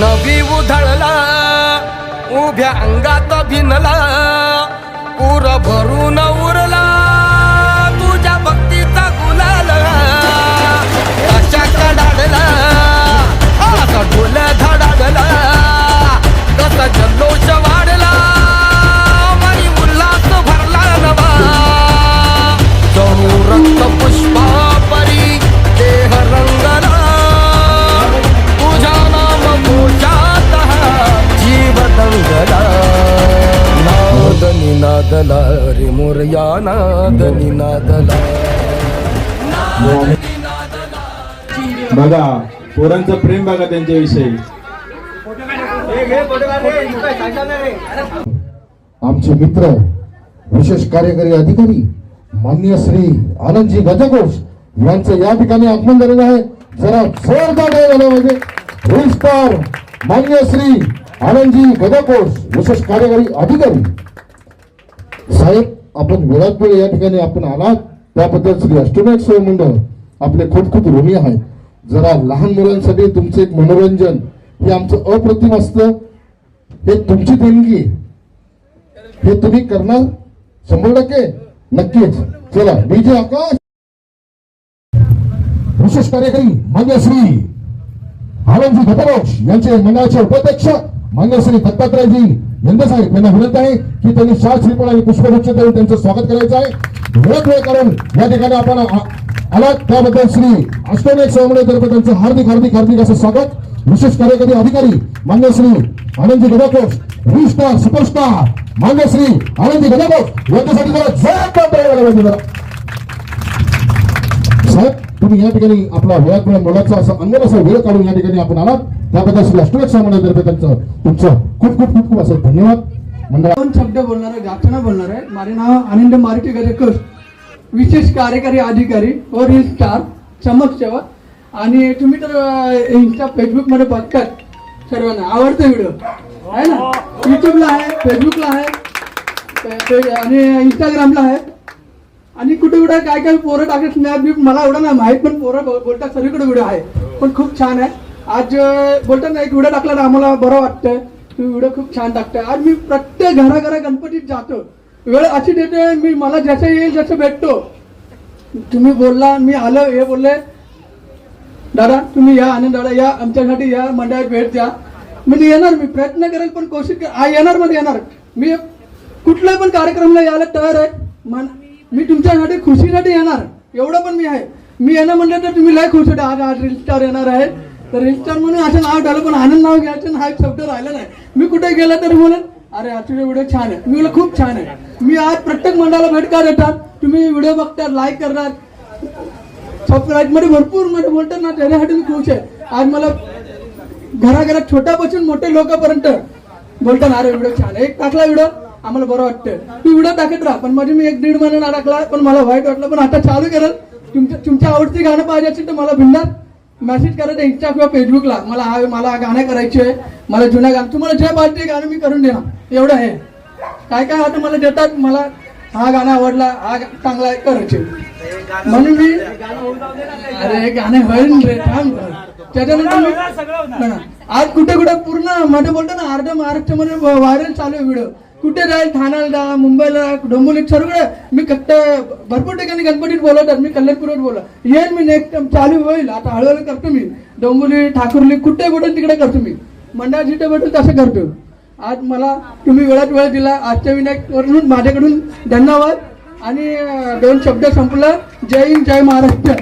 नवी उधळला उभ्या अंगात भिनला पुर भरू नादला रे मोरया नादनी नादला. बघा पोरांचं प्रेम बघा त्यांच्याविषयी. आमचे मित्र विशेष कार्यकारी अधिकारी मान्य श्री आनंदजी गजघोष यांचं या ठिकाणी आगमन झालेलं आहे. जरा जोरदार टाळ्या पाहिजे. मान्य श्री आनंदजी गजघोष विशेष कार्यकारी अधिकारी साहेब आपण वेळात वेळ या ठिकाणी आपण आलात त्याबद्दल श्री अष्टनाथ सेवा मंडळ आपले खूप खूप ऋणी आहेत. जरा लहान मुलांसाठी तुमचं एक मनोरंजन हे आमचं अप्रतिम असतं. हे तुमची देणगी. हे तुम्ही करणार? शंभर टक्के? नक्कीच. चला डीजे आकाश. विशेष कार्यकारी मान्य श्री आनंदजी घटरोष यांचे मंडळाचे उपाध्यक्ष मान्य श्री दत्तात्रयजी यंदा साहेब त्यांना विनंती आहे की त्यांनी शाल श्रीफळ आणि पुष्पगुच्छ देऊन त्यांचं स्वागत करायचं आहे. वेळात वेळ करून या ठिकाणी आपण आलात. त्याबद्दल श्री अष्टनाथ स्वामीतर्फे त्यांचं हार्दिक हार्दिक हार्दिक असं स्वागत. विशेष कार्यकारी अधिकारी मान्य श्री आनंदी गदाकोस री स्टार सुपरस्टार मान्य श्री आनंदी गदाकोस यांच्यासाठी जरा जोरदार जरा. साहेब तुम्ही या ठिकाणी आपला वेळात वेळ मुलाचा असं अंगण असं वेळ काढून या ठिकाणी आपण आलात. त्याबद्दल श्री अष्टनाथ त्यांचं तुमचं खूप खूप खूप खूप असं धन्यवाद. मंडळा दोन शब्द बोलणार आहे गाचना बोलणार आहे. माझे नाव आनंद मारुती गजेकर विशेष कार्यकारी अधिकारी व रील स्टार चमक सेवक. आणि तुम्ही तर अं, इंस्टा फेसबुकमध्ये बघतात सर्वांना. आवडतो व्हिडिओ आहे ना? युट्यूबला आहे फेसबुकला आहे आणि इंस्टाग्रामला आहे. आणि कुठे कुठे काय काय पोरं टाकत स्नॅप मला एवढं नाही माहीत पण पोरं बोलतात सगळीकडे व्हिडिओ आहे. पण खूप छान आहे. आज बोलतो बोलतात ना एक व्हिडिओ टाकला तर आम्हाला बरं वाटतंय. तुम्ही व्हिडिओ खूप छान टाकताय. आज मी प्रत्येक घराघरा गणपतीत जातो. वेळ अशी देते मी मला जसं येईल जसं भेटतो. तुम्ही बोलला मी आलो हे बोलले दादा तुम्ही या आणि दादा या आमच्यासाठी या मंडळात भेट द्या. मी येणार मी प्रयत्न करेल पण कोशिश कर आ, येणार मध्ये येणार. मी कुठल्या पण कार्यक्रमाला यायला तयार आहे मन मी तुमच्यासाठी खुशीसाठी येणार. एवढं पण मी आहे. मी येणं म्हणलं तर तुम्ही लय खुश होते. आज आज रिल स्टार येणार आहे. तर रजिस्टर म्हणून असं नाव ठेवलं पण आनंद नाव घ्यायचं आणि हा एक शब्द राहिला नाही. मी कुठे गेला तरी बोलत अरे आजचे व्हिडिओ छान आहे मी खूप छान आहे. मी आज प्रत्येक मंडळाला भेट का देतात तुम्ही व्हिडिओ बघतात लाईक करणार. सबस्क्राईबमध्ये भरपूरमध्ये बोलतात ना त्याच्यासाठी मी खुश आहे. आज मला घराघरात छोट्यापासून मोठे लोकांपर्यंत बोलतात अरे व्हिडिओ छान आहे. एक टाकला व्हिडिओ आम्हाला बरं वाटतं तू व्हिडिओ टाकत राहा पण मध्ये मी एक दीड महिना टाकला पण मला वाईट वाटलं पण आता चालू केलं. तुमच्या तुमच्या आवडती गाणं पाहिजे असेल तर मला भिंडात मेसेज करायचं इंस्टा किंवा फेसबुकला मला हा मला गाणं करायचे आहे. मला जुन्या गाणं तुम्हाला जे पाहिजे ते गाणं मी करून देणार. एवढं आहे. काय काय आता मला देतात? मला हा गाणं आवडला. हा चांगला करायचे. म्हणून मी अरे हे गाणे होईल रे. थांब. त्याच्यानंतर. आज कुठे कुठे पूर्णमध्ये बोलतो ना अर्ध्या महाराष्ट्रामध्ये व्हायरल चालू आहे व्हिडिओ. कुठे जाईल ठाण्याला जा मुंबईला जा, डोंबिवलीत सर्वकडे मी कट्ट भरपूर ठिकाणी गणपतीत बोलवतात मी कल्याणपुरात बोला येईल मी नेक्स्ट चालू होईल. आता हळूहळू करतो मी. डोंबिवली ठाकुर्ली कुठे कुठे तिकडे करतो मी. मंडळ जिथे भेटेल तसं करतो. आज मला तुम्ही वेळात वेळ दिला. आजच्या विनायकवरून माझ्याकडून धन्यवाद. आणि दोन शब्द संपला. जय हिंद जय महाराष्ट्र.